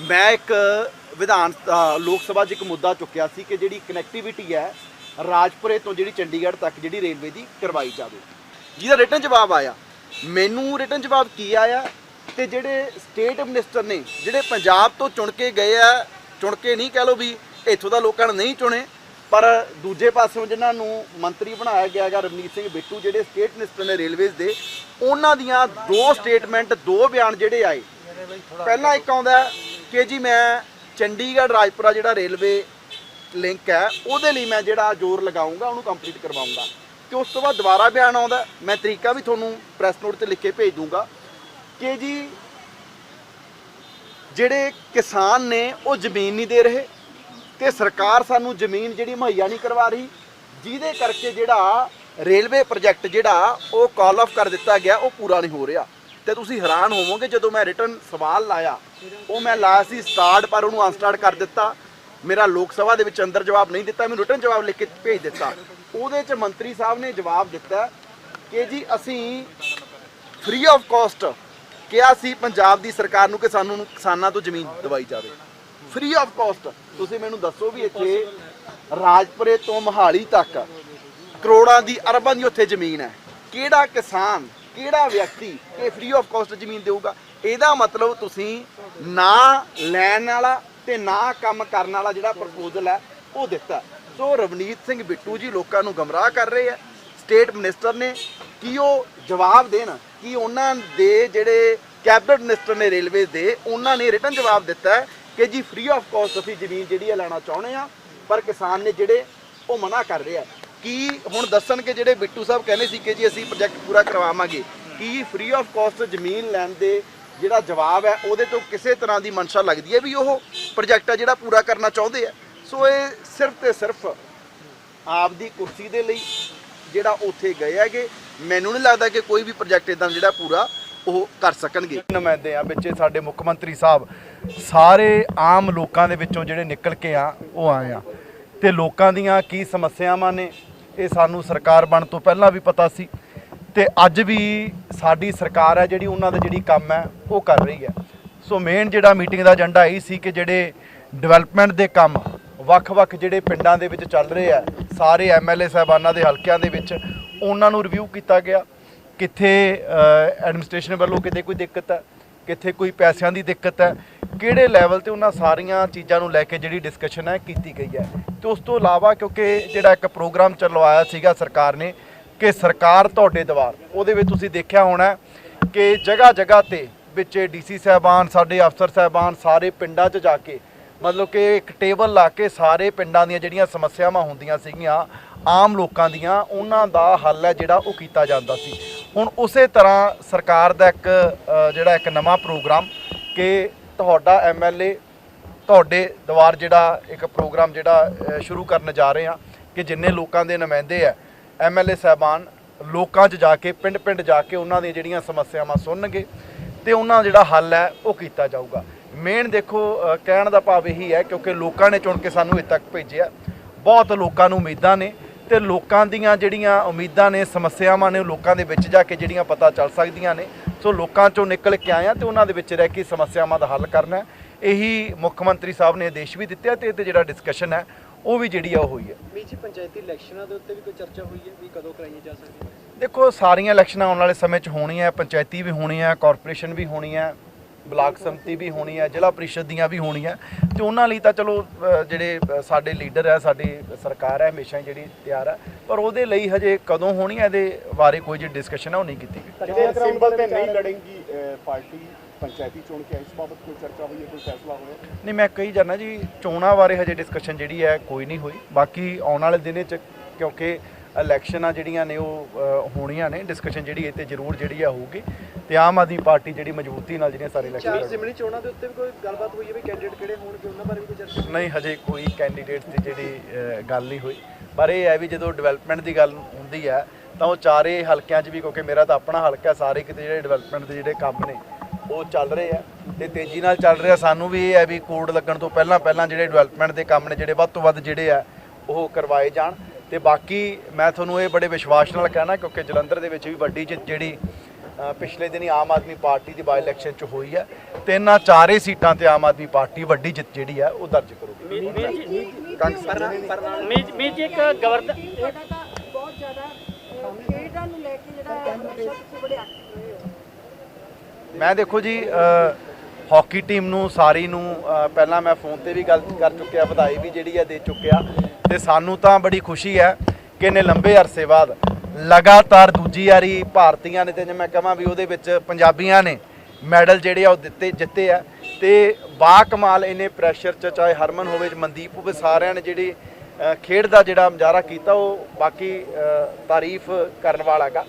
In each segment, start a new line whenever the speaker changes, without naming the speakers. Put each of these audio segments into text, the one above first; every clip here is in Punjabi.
ਮੈਂ ਇੱਕ ਵਿਧਾਨ ਲੋਕ ਸਭਾ 'ਚ ਇੱਕ ਮੁੱਦਾ ਚੁੱਕਿਆ ਸੀ ਕਿ ਜਿਹੜੀ ਕਨੈਕਟੀਵਿਟੀ ਹੈ ਰਾਜਪੁਰੇ ਤੋਂ ਜਿਹੜੀ ਚੰਡੀਗੜ੍ਹ ਤੱਕ ਜਿਹੜੀ ਰੇਲਵੇ ਦੀ ਕਰਵਾਈ ਜਾਵੇ। ਜਿਹਦਾ ਰਿਟਨ ਜਵਾਬ ਆਇਆ। ਮੈਨੂੰ ਰਿਟਨ ਜਵਾਬ ਕੀ ਆਇਆ ਤੇ ਜਿਹੜੇ ਸਟੇਟ ਮਿਨਿਸਟਰ ਨੇ, ਜਿਹੜੇ ਪੰਜਾਬ ਤੋਂ ਚੁਣ ਕੇ ਗਏ ਆ, ਚੁਣ ਕੇ ਨਹੀਂ ਕਹਿ ਲੋ ਵੀ ਇੱਥੋਂ ਦਾ ਲੋਕਾਂ ਨੇ ਨਹੀਂ ਚੁਣੇ, ਪਰ ਦੂਜੇ ਪਾਸਿਓਂ ਜਿਨ੍ਹਾਂ ਨੂੰ ਮੰਤਰੀ ਬਣਾਇਆ ਗਿਆ ਹੈਗਾ ਰਵਨੀਤ ਸਿੰਘ ਬਿੱਟੂ, ਜਿਹੜੇ ਸਟੇਟ ਮਿਨਿਸਟਰ ਨੇ ਰੇਲਵੇਜ਼ ਦੇ, ਉਹਨਾਂ ਦੀਆਂ ਦੋ ਸਟੇਟਮੈਂਟ ਦੋ ਬਿਆਨ ਜਿਹੜੇ ਆਏ। ਪਹਿਲਾਂ ਇੱਕ ਆਉਂਦਾ ਕਿ ਜੀ ਮੈਂ ਚੰਡੀਗੜ੍ਹ ਰਾਜਪੁਰਾ ਜਿਹੜਾ ਰੇਲਵੇ ਲਿੰਕ ਹੈ, ਉਹਦੇ ਲਈ ਮੈਂ ਜਿਹੜਾ ਜ਼ੋਰ ਲਗਾਉਂਗਾ, ਉਹਨੂੰ ਕੰਪਲੀਟ ਕਰਵਾਉਂਗਾ। ਤੇ ਉਸ ਤੋਂ ਬਾਅਦ ਦੁਬਾਰਾ ਬਿਆਨ ਆਉਂਦਾ, ਮੈਂ ਤਰੀਕਾ ਵੀ ਤੁਹਾਨੂੰ ਪ੍ਰੈਸ ਨੋਟ ਤੇ ਲਿਖ ਕੇ ਭੇਜ ਦੂੰਗਾ ਕਿ ਜੀ ਜਿਹੜੇ ਕਿਸਾਨ ਨੇ, ਉਹ ਜ਼ਮੀਨ ਨਹੀਂ ਦੇ ਰਹੇ ਤੇ ਸਰਕਾਰ ਸਾਨੂੰ ਜ਼ਮੀਨ ਜਿਹੜੀ ਮੁਹੱਈਆ ਨਹੀਂ ਕਰਵਾ ਰਹੀ, ਜਿਹਦੇ ਕਰਕੇ ਜਿਹੜਾ ਰੇਲਵੇ ਪ੍ਰੋਜੈਕਟ ਜਿਹੜਾ, ਉਹ ਕਾਲ ਆਫ ਕਰ ਦਿੱਤਾ ਗਿਆ, ਉਹ ਪੂਰਾ ਨਹੀਂ ਹੋ ਰਿਹਾ। ਤੇ ਤੁਸੀਂ ਹੈਰਾਨ ਹੋਵੋਗੇ, ਜਦੋਂ ਮੈਂ ਰਿਟਰਨ ਸਵਾਲ ਲਾਇਆ, ਉਹ ਮੈਂ ਲਾਇਆ ਸੀ ਸਟਾਰਟ ਪਰ ਉਹਨੂੰ ਅਨਸਟਾਰਟ ਕਰ ਦਿੱਤਾ। ਮੇਰਾ ਲੋਕ ਸਭਾ ਦੇ ਵਿੱਚ ਅੰਦਰ ਜਵਾਬ ਨਹੀਂ ਦਿੱਤਾ, ਮੈਨੂੰ ਰਿਟਰਨ ਜਵਾਬ ਲਿਖ ਕੇ ਭੇਜ ਦਿੱਤਾ। ਉਹਦੇ 'ਚ ਮੰਤਰੀ ਸਾਹਿਬ ਨੇ ਜਵਾਬ ਦਿੱਤਾ ਕਿ ਜੀ ਅਸੀਂ ਫ੍ਰੀ ਆਫ ਕਾਸਟ ਕਿਹਾ ਸੀ ਪੰਜਾਬ ਦੀ ਸਰਕਾਰ ਨੂੰ ਕਿ ਸਾਨੂੰ ਕਿਸਾਨਾਂ ਤੋਂ ਜ਼ਮੀਨ ਦਵਾਈ ਜਾਵੇ। ਫ੍ਰੀ ਆਫ ਕਾਸਟ ਤੁਸੀਂ ਮੈਨੂੰ ਦੱਸੋ ਵੀ ਇੱਥੇ ਰਾਜਪੁਰੇ ਤੋਂ ਮਹਾਲੀ ਤੱਕ ਕਰੋੜਾਂ ਦੀ ਅਰਬਾਂ ਦੀ ਉੱਥੇ ਜ਼ਮੀਨ ਹੈ। ਕਿਹੜਾ ਕਿਸਾਨ ਕਿਹੜਾ ਵਿਅਕਤੀ ਇਹ ਫ੍ਰੀ ਆਫ ਕਾਸਟ ਜ਼ਮੀਨ ਦੇਊਗਾ? ਇਹਦਾ ਮਤਲਬ ਤੁਸੀਂ ਨਾ ਲੈਣ ਵਾਲਾ ਤੇ ਨਾ ਕੰਮ ਕਰਨ ਵਾਲਾ ਜਿਹੜਾ ਪ੍ਰਪੋਜ਼ਲ ਹੈ, ਉਹ ਦਿੱਤਾ। ਸੋ ਰਵਨੀਤ ਸਿੰਘ ਬਿੱਟੂ ਜੀ ਲੋਕਾਂ ਨੂੰ ਗਮਰਾਹ ਕਰ ਰਹੇ ਆ। ਸਟੇਟ ਮਿਨਿਸਟਰ ਨੇ ਕੀ ਉਹ ਜਵਾਬ ਦੇਣ? ਕਿ ਉਹਨਾਂ ਦੇ ਜਿਹੜੇ ਕੈਬਨਿਟ ਮਿਨਿਸਟਰ ਨੇ ਰੇਲਵੇ ਦੇ, ਉਹਨਾਂ ਨੇ ਰਿਟਨ ਜਵਾਬ ਦਿੱਤਾ ਕਿ ਜੀ ਫ੍ਰੀ ਆਫ ਕਾਸਟ ਅਸੀਂ ਜ਼ਮੀਨ ਜਿਹੜੀ ਹੈ ਲੈਣਾ ਚਾਹੁੰਦੇ ਆ, ਪਰ ਕਿਸਾਨ ਨੇ ਜਿਹੜੇ ਉਹ ਮਨਾ ਕਰ ਰਿਹਾ ਕੀ ਹੁਣ ਦੱਸਣ ਕਿ ਜਿਹੜੇ ਬਿੱਟੂ ਸਾਹਿਬ ਕਹਿੰਦੇ ਸੀ ਕਿ ਜੀ ਅਸੀਂ ਪ੍ਰੋਜੈਕਟ ਪੂਰਾ ਕਰਵਾਵਾਂਗੇ, ਕੀ ਫ੍ਰੀ ਆਫ ਕਾਸਟ ਜ਼ਮੀਨ ਲੈਣ ਦੇ ਜਿਹੜਾ ਜਵਾਬ ਹੈ, ਉਹਦੇ ਤੋਂ ਕਿਸੇ ਤਰ੍ਹਾਂ ਦੀ ਮਨਸ਼ਾ ਲੱਗਦੀ ਹੈ ਵੀ ਉਹ ਪ੍ਰੋਜੈਕਟ ਆ ਜਿਹੜਾ ਪੂਰਾ ਕਰਨਾ ਚਾਹੁੰਦੇ ਆ? ਸੋ ਇਹ ਸਿਰਫ ਤੇ ਸਿਰਫ ਆਪ ਦੀ ਕੁਰਸੀ ਦੇ ਲਈ ਜਿਹੜਾ ਉੱਥੇ ਗਏ ਹੈਗੇ, ਮੈਨੂੰ ਨਹੀਂ ਲੱਗਦਾ ਕਿ ਕੋਈ ਵੀ ਪ੍ਰੋਜੈਕਟ ਇਦਾਂ ਜਿਹੜਾ ਪੂਰਾ ਉਹ ਕਰ ਸਕਣਗੇ।
ਨੁਮਾਇੰਦੇ ਆ ਵਿੱਚੇ ਸਾਡੇ ਮੁੱਖ ਮੰਤਰੀ ਸਾਹਿਬ ਸਾਰੇ ਆਮ ਲੋਕਾਂ ਦੇ ਵਿੱਚੋਂ ਜਿਹੜੇ ਨਿਕਲ ਕੇ ਆ, ਉਹ ਆਏ ਆ। ਤੇ ਲੋਕਾਂ ਦੀਆਂ ਕੀ ਸਮੱਸਿਆਵਾਂ ਨੇ, ਇਹ ਸਾਨੂੰ ਸਰਕਾਰ ਬਣ ਤੋਂ ਪਹਿਲਾਂ ਵੀ ਪਤਾ ਸੀ ਤੇ ਅੱਜ ਵੀ ਸਾਡੀ ਸਰਕਾਰ ਹੈ ਜਿਹੜੀ ਉਹਨਾਂ ਦਾ ਜਿਹੜੀ ਕੰਮ ਹੈ, ਉਹ ਕਰ ਰਹੀ ਹੈ। ਸੋ ਮੇਨ ਜਿਹੜਾ ਮੀਟਿੰਗ ਦਾ ਏਜੰਡਾ ਇਹ ਸੀ ਕਿ ਜਿਹੜੇ ਡਿਵੈਲਪਮੈਂਟ ਦੇ ਕੰਮ ਵੱਖ-ਵੱਖ ਜਿਹੜੇ ਪਿੰਡਾਂ ਦੇ ਵਿੱਚ ਚੱਲ ਰਹੇ ਆ ਸਾਰੇ ਐਮਐਲਏ ਸਾਹਿਬਾਨਾਂ ਦੇ ਹਲਕਿਆਂ ਦੇ ਵਿੱਚ, ਉਹਨਾਂ ਨੂੰ ਰਿਵਿਊ ਕੀਤਾ ਗਿਆ। ਕਿੱਥੇ ਐਡਮਿਨਿਸਟ੍ਰੇਸ਼ਨ ਵੱਲੋਂ ਕਿਤੇ ਕੋਈ ਦਿੱਕਤ ਹੈ ਕਿੱਥੇ ਕੋਈ ਪੈਸਿਆਂ ਦੀ ਦਿੱਕਤ ਹੈ, ਕਿਹੜੇ ਲੈਵਲ ਤੇ ਉਹਨਾਂ ਸਾਰੀਆਂ ਚੀਜ਼ਾਂ ਨੂੰ ਲੈ ਕੇ ਜਿਹੜੀ ਡਿਸਕਸ਼ਨ ਹੈ ਕੀਤੀ ਗਈ ਹੈ। ਤੇ ਉਸ ਤੋਂ ਇਲਾਵਾ ਕਿਉਂਕਿ ਜਿਹੜਾ ਇੱਕ ਪ੍ਰੋਗਰਾਮ ਚਲਵਾਇਆ ਸੀਗਾ ਸਰਕਾਰ ਨੇ ਕਿ ਸਰਕਾਰ ਤੁਹਾਡੇ ਦਵਾਰ, ਉਹਦੇ ਵਿੱਚ ਤੁਸੀਂ ਦੇਖਿਆ ਹੋਣਾ ਕਿ ਜਗ੍ਹਾ ਜਗ੍ਹਾ ਤੇ ਵਿੱਚ ਡੀਸੀ ਸਾਹਿਬਾਨ, ਸਾਡੇ ਅਫਸਰ ਸਾਹਿਬਾਨ ਸਾਰੇ ਪਿੰਡਾਂ 'ਚ ਜਾ ਕੇ, ਮਤਲਬ ਕਿ ਇੱਕ ਟੇਬਲ ਲਾ ਕੇ ਸਾਰੇ ਪਿੰਡਾਂ ਦੀਆਂ ਜਿਹੜੀਆਂ ਸਮੱਸਿਆਵਾਂ ਹੁੰਦੀਆਂ ਸੀਗੀਆਂ, ਆਮ ਲੋਕਾਂ ਦੀਆਂ, ਉਹਨਾਂ ਦਾ ਹੱਲ ਹੈ ਜਿਹੜਾ ਉਹ ਕੀਤਾ ਜਾਂਦਾ ਸੀ। ਹੁਣ ਉਸੇ ਤਰ੍ਹਾਂ ਸਰਕਾਰ ਦਾ ਇੱਕ ਜਿਹੜਾ ਇੱਕ ਨਵਾਂ ਪ੍ਰੋਗਰਾਮ ਕਿ ਤੁਹਾਡਾ ਐਮਐਲਏ ਤੁਹਾਡੇ ਦੁਆਰ ਜਿਹੜਾ ਇੱਕ ਪ੍ਰੋਗਰਾਮ ਜਿਹੜਾ ਸ਼ੁਰੂ ਕਰਨ ਜਾ ਰਹੇ ਆ ਕਿ ਜਿੰਨੇ ਲੋਕਾਂ ਦੇ ਨੁਮਾਇੰਦੇ ਆ ਐਮਐਲਏ ਸਾਹਿਬਾਨ ਲੋਕਾਂ 'ਚ ਜਾ ਕੇ, ਪਿੰਡ-ਪਿੰਡ ਜਾ ਕੇ ਉਹਨਾਂ ਦੀਆਂ ਜਿਹੜੀਆਂ ਸਮੱਸਿਆਵਾਂ ਸੁਣਨਗੇ ਤੇ ਉਹਨਾਂ ਦਾ ਜਿਹੜਾ ਹੱਲ ਹੈ ਉਹ ਕੀਤਾ ਜਾਊਗਾ। ਮੇਨ ਦੇਖੋ ਕਹਿਣ ਦਾ ਭਾਵ ਇਹੀ ਹੈ ਕਿਉਂਕਿ ਲੋਕਾਂ ਨੇ ਚੁਣ ਕੇ ਸਾਨੂੰ ਇੱਥੇ ਤੱਕ ਭੇਜਿਆ। ਬਹੁਤ ਲੋਕਾਂ ਨੂੰ ਉਮੀਦਾਂ ਨੇ ਤੇ ਲੋਕਾਂ ਦੀਆਂ ਜਿਹੜੀਆਂ ਉਮੀਦਾਂ ਨੇ ਸਮੱਸਿਆਵਾਂ ਨੇ ਉਹ ਲੋਕਾਂ ਦੇ ਵਿੱਚ ਜਾ ਕੇ ਜਿਹੜੀਆਂ ਪਤਾ ਚੱਲ ਸਕਦੀਆਂ ਨੇ। ਸੋ ਲੋਕਾਂ ਚੋਂ ਨਿਕਲ ਕੇ ਆਏ ਆ ਤੇ ਉਹਨਾਂ ਦੇ ਵਿੱਚ ਰਹਿ ਕੇ ਸਮੱਸਿਆਵਾਂ ਦਾ ਹੱਲ ਕਰਨਾ ਹੈ। ਇਹੀ ਮੁੱਖ ਮੰਤਰੀ ਸਾਹਿਬ ਨੇ ਆਦੇਸ਼ ਵੀ ਦਿੱਤੇ ਆ ਤੇ ਇਹ ਤੇ ਜਿਹੜਾ ਡਿਸਕਸ਼ਨ ਹੈ ਉਹ ਵੀ ਜਿਹੜੀ ਆ ਉਹ ਹੋਈ ਹੈ।
ਵਿੱਚ ਹੀ ਪੰਚਾਇਤੀ ਇਲੈਕਸ਼ਨਾਂ ਦੇ ਉੱਤੇ ਵੀ ਕੋਈ ਚਰਚਾ ਹੋਈ ਹੈ ਵੀ ਕਦੋਂ ਕਰਾਈਆਂ ਜਾ ਸਕਦੀਆਂ?
ਦੇਖੋ ਸਾਰੀਆਂ ਇਲੈਕਸ਼ਨਾਂ ਆਉਣ ਵਾਲੇ ਸਮੇਂ 'ਚ ਹੋਣੀਆਂ ਪੰਚਾਇਤੀ ਵੀ ਹੋਣੀ ਹੈ ਕਾਰਪੋਰੇਸ਼ਨ ਵੀ ਹੋਣੀ ਹੈ। ਬਲਾਕ ਸੰਮਤੀ ਵੀ ਹੋਣੀ ਹੈ ਜ਼ਿਲ੍ਹਾ ਪ੍ਰੀਸ਼ਦ ਦੀਆਂ ਵੀ ਹੋਣੀਆਂ। ਤੇ ਉਹਨਾਂ ਲਈ ਤਾਂ ਚਲੋ ਜਿਹੜੇ ਸਾਡੇ ਲੀਡਰ ਹੈ ਸਾਡੀ ਸਰਕਾਰ ਹੈ ਹਮੇਸ਼ਾ ਹੀ ਜਿਹੜੀ ਤਿਆਰ ਹੈ। ਪਰ ਉਹਦੇ ਲਈ ਹਜੇ ਕਦੋਂ ਹੋਣੀ ਹੈ ਇਹਦੇ ਬਾਰੇ ਕੋਈ ਜਿਹੜੀ ਡਿਸਕਸ਼ਨ ਹੈ ਉਹ ਨਹੀਂ ਕੀਤੀ ਗਈ।
ਜਿਹੜੇ ਸਿੰਬਲ ਤੇ ਨਹੀਂ ਲੜेंगी ਪਾਰਟੀ ਪੰਚਾਇਤੀ ਚੋਣ ਕੇ ਇਸ ਬਾਬਤ ਕੋਈ ਚਰਚਾ ਹੋਈ ਹੈ ਕੋਈ ਫੈਸਲਾ ਹੋਇਆ?
ਨਹੀਂ ਮੈਂ ਕਹੀ ਜਾਣਾ ਜੀ ਚੋਣਾਂ ਬਾਰੇ ਹਜੇ ਡਿਸਕਸ਼ਨ ਜਿਹੜੀ ਹੈ ਕੋਈ ਨਹੀਂ ਹੋਈ। ਬਾਕੀ ਆਉਣ ਵਾਲੇ ਦਿਨੇ ਚ ਕਿਉਂਕਿ ਇਲੈਕਸ਼ਨਾਂ ਜਿਹੜੀਆਂ ਨੇ ਉਹ ਹੋਣੀਆਂ ਨੇ ਡਿਸਕਸ਼ਨ ਜਿਹੜੀ ਤੇ ਜ਼ਰੂਰ ਜਿਹੜੀ ਆ ਹੋਊਗੀ ਤੇ ਆਮ ਆਦਮੀ ਪਾਰਟੀ ਜਿਹੜੀ ਮਜ਼ਬੂਤੀ ਨਾਲ ਜਿਹੜੀਆਂ ਸਾਰੇ
ਚਾਰ
ਇਲੈਕਸ਼ਨ
ਜ਼ਿਮਨੀ ਚੋਣਾਂ ਦੇ ਉੱਤੇ ਵੀ ਕੋਈ ਗੱਲਬਾਤ ਹੋਈ ਹੈ ਵੀ ਕੈਂਡੀਡੇਟ ਕਿਹੜੇ ਹੋਣਗੇ ਉਹਨਾਂ ਬਾਰੇ ਵੀ ਕੋਈ ਚਰਚਾ?
ਨਹੀਂ ਹਜੇ ਕੋਈ ਕੈਂਡੀਡੇਟ ਦੀ ਜਿਹੜੀ ਗੱਲ ਨਹੀਂ ਹੋਈ। ਪਰ ਇਹ ਹੈ ਵੀ ਜਦੋਂ ਡਿਵੈਲਪਮੈਂਟ ਦੀ ਗੱਲ ਹੁੰਦੀ ਹੈ ਤਾਂ ਉਹ ਚਾਰੇ ਹਲਕਿਆਂ 'ਚ ਵੀ ਕਿਉਂਕਿ ਮੇਰਾ ਤਾਂ ਆਪਣਾ ਹਲਕਾ ਸਾਰੇ ਕਿਤੇ ਜਿਹੜੇ ਡਿਵੈਲਪਮੈਂਟ ਦੇ ਜਿਹੜੇ ਕੰਮ ਨੇ ਉਹ ਚੱਲ ਰਹੇ ਆ। ਤੇ ਤੇਜ਼ੀ ਨਾਲ ਚੱਲ ਰਿਹਾ। ਸਾਨੂੰ ਵੀ ਇਹ ਹੈ ਵੀ ਕੋਡ ਲੱਗਣ ਤੋਂ ਪਹਿਲਾਂ ਪਹਿਲਾਂ ਜਿਹੜੇ ਡਿਵੈਲਪਮੈਂਟ ਦੇ ਕੰਮ ਨੇ ਜਿਹੜੇ ਵੱਧ ਤੋਂ ਵੱਧ ਜਿਹੜੇ ਆ ਉਹ ਕਰਵਾਏ ਜਾਣ। ਤੇ ਬਾਕੀ ਮੈਂ ਤੁਹਾਨੂੰ ਇਹ ਬੜੇ ਵਿਸ਼ਵਾਸ ਨਾਲ ਕਹਿਣਾ ਕਿਉਂਕਿ ਜਲੰਧਰ ਦੇ ਵਿੱਚ ਵੀ ਵੱਡੀ ਜਿ- ਜਿਹੜੀ ਪਿਛਲੇ ਦਿਨੀ ਆਮ ਆਦਮੀ ਪਾਰਟੀ ਦੀ ਬਾਈ ਇਲੈਕਸ਼ਨ ਚ ਹੋਈ ਹੈ ਤੇ ਇਹਨਾਂ ਚਾਰੇ ਸੀਟਾਂ ਤੇ ਆਮ ਆਦਮੀ ਪਾਰਟੀ ਵੱਡੀ ਜਿੱਤ ਜਿਹੜੀ ਹੈ ਉਹ ਦਰਜ ਕਰੂਗੀ।
ਮੇਜ ਮੇਜ ਇੱਕ ਗਵਰਨਰ
ਤੁਹਾਡਾ ਤਾਂ ਬਹੁਤ ਜ਼ਿਆਦਾ ਅਹ, ਖੇਡਾਂ ਨੂੰ ਲੈ ਕੇ ਜਿਹੜਾ ਹਮੇਸ਼ਾ ਤੁਸੀਂ ਬੜੇ ਐਕਟਿਵ ਰਹੇ ਹੋ।
ਮੈਂ ਦੇਖੋ ਜੀ ਹਾਕੀ ਟੀਮ ਨੂੰ ਸਾਰੀ ਨੂੰ ਪਹਿਲਾਂ ਮੈਂ ਫੋਨ ਤੇ ਵੀ ਗੱਲ ਕਰ ਚੁੱਕਿਆ ਵਧਾਈ ਵੀ ਜਿਹੜੀ ਹੈ ਦੇ ਚੁੱਕਿਆ। ਤੇ ਸਾਨੂੰ ਤਾਂ ਬੜੀ ਖੁਸ਼ੀ ਹੈ ਕਿ ਨੇ ਲੰਬੇ ਅਰਸੇ ਬਾਅਦ ਲਗਾਤਾਰ ਦੂਜੀ ਵਾਰੀ ਭਾਰਤੀਆਂ ਨੇ ਤੇ ਜੇ ਮੈਂ ਕਹਾਂ ਵੀ ਉਹਦੇ ਵਿੱਚ ਪੰਜਾਬੀਆਂ ਨੇ ਮੈਡਲ ਜਿਹੜੇ ਆ ਉਹ ਦਿੱਤੇ, ਜਿੱਤੇ ਆ। ਤੇ ਬਾ ਕਮਾਲ ਇਹਨੇ ਪ੍ਰੈਸ਼ਰ ਚ ਚਾਹੇ ਹਰਮਨ ਹੋਵੇ ਮਨਦੀਪ ਹੋਵੇ, ਸਾਰਿਆਂ ਨੇ ਜਿਹੜੀ ਖੇਡ ਦਾ ਜਿਹੜਾ ਮੁਜ਼ਾਹਰਾ ਕੀਤਾ, ਉਹ ਬਾਕੀ ਤਾਰੀਫ ਕਰਨ ਵਾਲਾ ਹੈਗਾ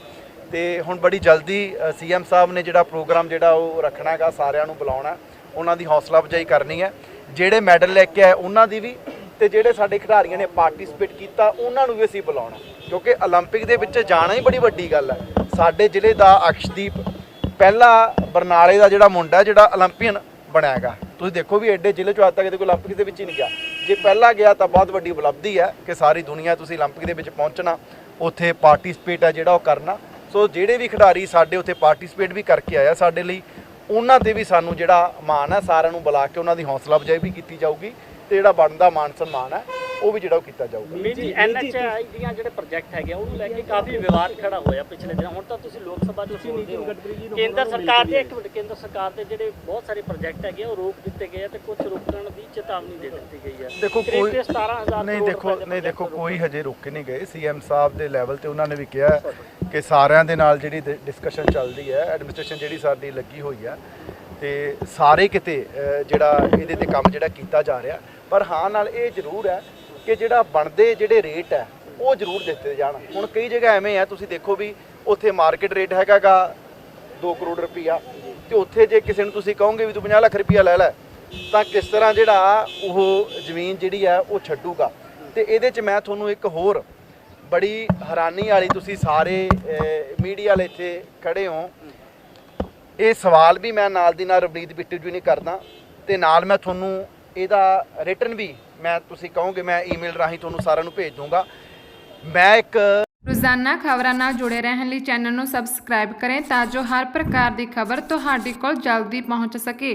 ਤੇ ਹੁਣ ਬੜੀ ਜਲਦੀ ਸੀਐਮ ਸਾਹਿਬ ਨੇ ਜਿਹੜਾ ਪ੍ਰੋਗਰਾਮ ਜਿਹੜਾ ਉਹ ਰੱਖਣਾ ਹੈਗਾ ਸਾਰਿਆਂ ਨੂੰ ਬੁਲਾਉਣਾ, ਉਹਨਾਂ ਦੀ ਹੌਸਲਾ ਅਫਜ਼ਾਈ ਕਰਨੀ ਹੈ। ਜਿਹੜੇ ਮੈਡਲ ਲੈ ਕੇ ਆਏ, ਉਹਨਾਂ ਦੀ ਵੀ ਤੇ ਜਿਹੜੇ ਸਾਡੇ ਖਿਡਾਰੀਆਂ ਨੇ ਪਾਰਟਿਸਿਪੇਟ ਕੀਤਾ, ਉਹਨਾਂ ਨੂੰ ਵੀ ਅਸੀਂ ਬੁਲਾਉਣਾ। ਕਿਉਂਕਿ 올림픽 ਦੇ ਵਿੱਚ ਜਾਣਾ ਹੀ ਬੜੀ ਵੱਡੀ ਗੱਲ ਹੈ। ਸਾਡੇ ਜ਼ਿਲ੍ਹੇ ਦਾ ਅਕਸ਼ਦੀਪ, ਪਹਿਲਾ ਬਰਨਾਲੇ ਦਾ ਜਿਹੜਾ ਮੁੰਡਾ ਜਿਹੜਾ 올림픽ੀਅਨ ਬਣਿਆਗਾ ਤੁਸੀਂ ਦੇਖੋ ਵੀ ਐਡੇ ਜ਼ਿਲ੍ਹੇ ਚੋਂ ਅੱਜ ਤੱਕ ਕੋਈ 올림픽 ਦੇ ਵਿੱਚ ਹੀ ਨਹੀਂ ਗਿਆ। ਜੇ ਪਹਿਲਾ ਗਿਆ ਤਾਂ ਬਹੁਤ ਵੱਡੀ ਉਪਲਬਧੀ ਹੈ ਕਿ ਸਾਰੀ ਦੁਨੀਆ ਤੁਸੀਂ 올림픽 ਦੇ ਵਿੱਚ ਪਹੁੰਚਣਾ, ਉੱਥੇ ਪਾਰਟਿਸਿਪੇਟ ਹੈ ਜਿਹੜਾ ਉਹ ਕਰਨਾ। ਸੋ ਜਿਹੜੇ ਵੀ ਖਿਡਾਰੀ ਸਾਡੇ ਉੱਥੇ ਪਾਰਟਿਸਿਪੇਟ ਵੀ ਕਰਕੇ ਆਇਆ ਸਾਡੇ ਲਈ, ਉਹਨਾਂ ਤੇ ਵੀ ਸਾਨੂੰ ਜਿਹੜਾ ਮਾਣ ਹੈ, ਸਾਰਿਆਂ ਨੂੰ ਬੁਲਾ ਕੇ ਉਹਨਾਂ ਦੀ ਹੌਸਲਾ ਅਫਜ਼ਾਈ ਵੀ ਕੀਤੀ ਜਾਊਗੀ। ਤੇ ਜਿਹੜਾ ਬਣਦਾ ਮਾਣ ਸਨਮਾਨ ਹੈ ਉਹ ਵੀ ਜਿਹੜਾ ਉਹ ਕੀਤਾ ਜਾਊਗਾ।
ਮੇਜ ਐਨਐਚਆਈ ਦੀਆਂ ਜਿਹੜੇ ਪ੍ਰੋਜੈਕਟ ਹੈਗੇ ਆ, ਉਹਨੂੰ ਲੈ ਕੇ ਕਾਫੀ ਵਿਵਾਦ ਖੜਾ ਹੋਇਆ ਪਿਛਲੇ ਦਿਨ। ਹੁਣ ਤਾਂ ਤੁਸੀਂ ਲੋਕ ਸਭਾ 'ਚ ਬੋਲਦੇ ਹੋ। ਕੇਂਦਰ ਸਰਕਾਰ ਦੇ ਇੱਕ ਮਿੰਟ ਕੇਂਦਰ ਸਰਕਾਰ ਦੇ ਜਿਹੜੇ ਬਹੁਤ ਸਾਰੇ ਪ੍ਰੋਜੈਕਟ ਹੈਗੇ ਆ, ਉਹ ਰੋਕ ਦਿੱਤੇ ਗਏ ਆ ਤੇ ਕੁਝ ਰੁਕਣ ਦੀ ਚੇਤਾਵਨੀ ਦੇ ਦਿੱਤੀ ਗਈ ਹੈ।
ਦੇਖੋ ਕੋਈ
ਤੇ 17000
ਨਹੀਂ ਦੇਖੋ ਨਹੀਂ ਦੇਖੋ ਕੋਈ ਹਜੇ ਰੁਕ ਨਹੀਂ ਗਏ। ਸੀਐਮ ਸਾਹਿਬ ਦੇ ਲੈਵਲ ਤੇ ਉਹਨਾਂ ਨੇ ਵੀ ਕਿਹਾ ਕਿ ਸਾਰਿਆਂ ਦੇ ਨਾਲ ਜਿਹੜੀ ਡਿਸਕਸ਼ਨ ਚੱਲਦੀ ਹੈ ਐਡਮਿਨਿਸਟ੍ਰੇਸ਼ਨ ਜਿਹੜੀ ਸਾਡੀ ਲੱਗੀ ਹੋਈ ਹੈ ਤੇ ਸਾਰੇ ਕਿਤੇ ਜਿਹੜਾ ਇਹਦੇ ਤੇ ਕੰਮ ਜਿਹੜਾ ਕੀਤਾ ਜਾ ਰਿਹਾ ਪਰ ਹਾਂ ਨਾਲ ਇਹ ਜ਼ਰੂਰ ਹੈ ਕਿ ਜਿਹੜਾ ਬਣਦੇ ਜਿਹੜੇ ਰੇਟ ਹੈ, ਉਹ ਜ਼ਰੂਰ ਦਿੱਤੇ ਜਾਣ। ਹੁਣ ਕਈ ਜਗ੍ਹਾ ਐਵੇਂ ਹੈ ਤੁਸੀਂ ਦੇਖੋ ਵੀ ਉੱਥੇ ਮਾਰਕੀਟ ਰੇਟ ਹੈਗਾਗਾ 2 ਕਰੋੜ ਰੁਪਈਆ ਤੇ ਉੱਥੇ ਜੇ ਕਿਸੇ ਨੂੰ ਤੁਸੀਂ ਕਹੋਗੇ ਵੀ ਤੂੰ 50 ਲੱਖ ਰੁਪਈਆ ਲੈ ਲੈ, ਤਾਂ ਕਿਸ ਤਰ੍ਹਾਂ ਜਿਹੜਾ ਉਹ ਜ਼ਮੀਨ ਜਿਹੜੀ ਹੈ, ਉਹ ਛੱਡੂਗਾ। ਤੇ ਇਹਦੇ 'ਚ ਮੈਂ ਤੁਹਾਨੂੰ ਇੱਕ ਹੋਰ ਬੜੀ ਹੈਰਾਨੀ ਵਾਲੀ ਤੁਸੀਂ ਸਾਰੇ ਮੀਡੀਆ ਵਾਲੇ ਇੱਥੇ ਖੜੇ ਹੋ। ਇਹ ਸਵਾਲ ਵੀ ਮੈਂ ਨਾਲ ਦੀ ਨਾਲ ਰਵਨੀਤ ਬਿੱਟੂ ਜੀ ਨੇ ਕਰਦਾ ਤੇ ਨਾਲ ਮੈਂ ਤੁਹਾਨੂੰ ਇਹਦਾ ਰਿਟਰਨ ਵੀ ਮੈਂ ਤੁਸੀਂ ਕਹੋਗੇ, ਮੈਂ ਈਮੇਲ ਰਾਹੀਂ ਤੁਹਾਨੂੰ ਸਾਰਿਆਂ ਨੂੰ ਭੇਜ ਦੂੰਗਾ। ਮੈਂ ਇੱਕ
ਰੋਜ਼ਾਨਾ ਖਬਰਾਂ ਨਾਲ ਜੁੜੇ ਰਹਿਣ ਲਈ ਚੈਨਲ ਨੂੰ ਸਬਸਕ੍ਰਾਈਬ ਕरें ਤਾਂ ਜੋ ਹਰ ਪ੍ਰਕਾਰ ਦੀ ਖਬਰ ਤੁਹਾਡੇ ਕੋਲ ਜਲਦੀ ਪਹੁੰਚ ਸਕੇ।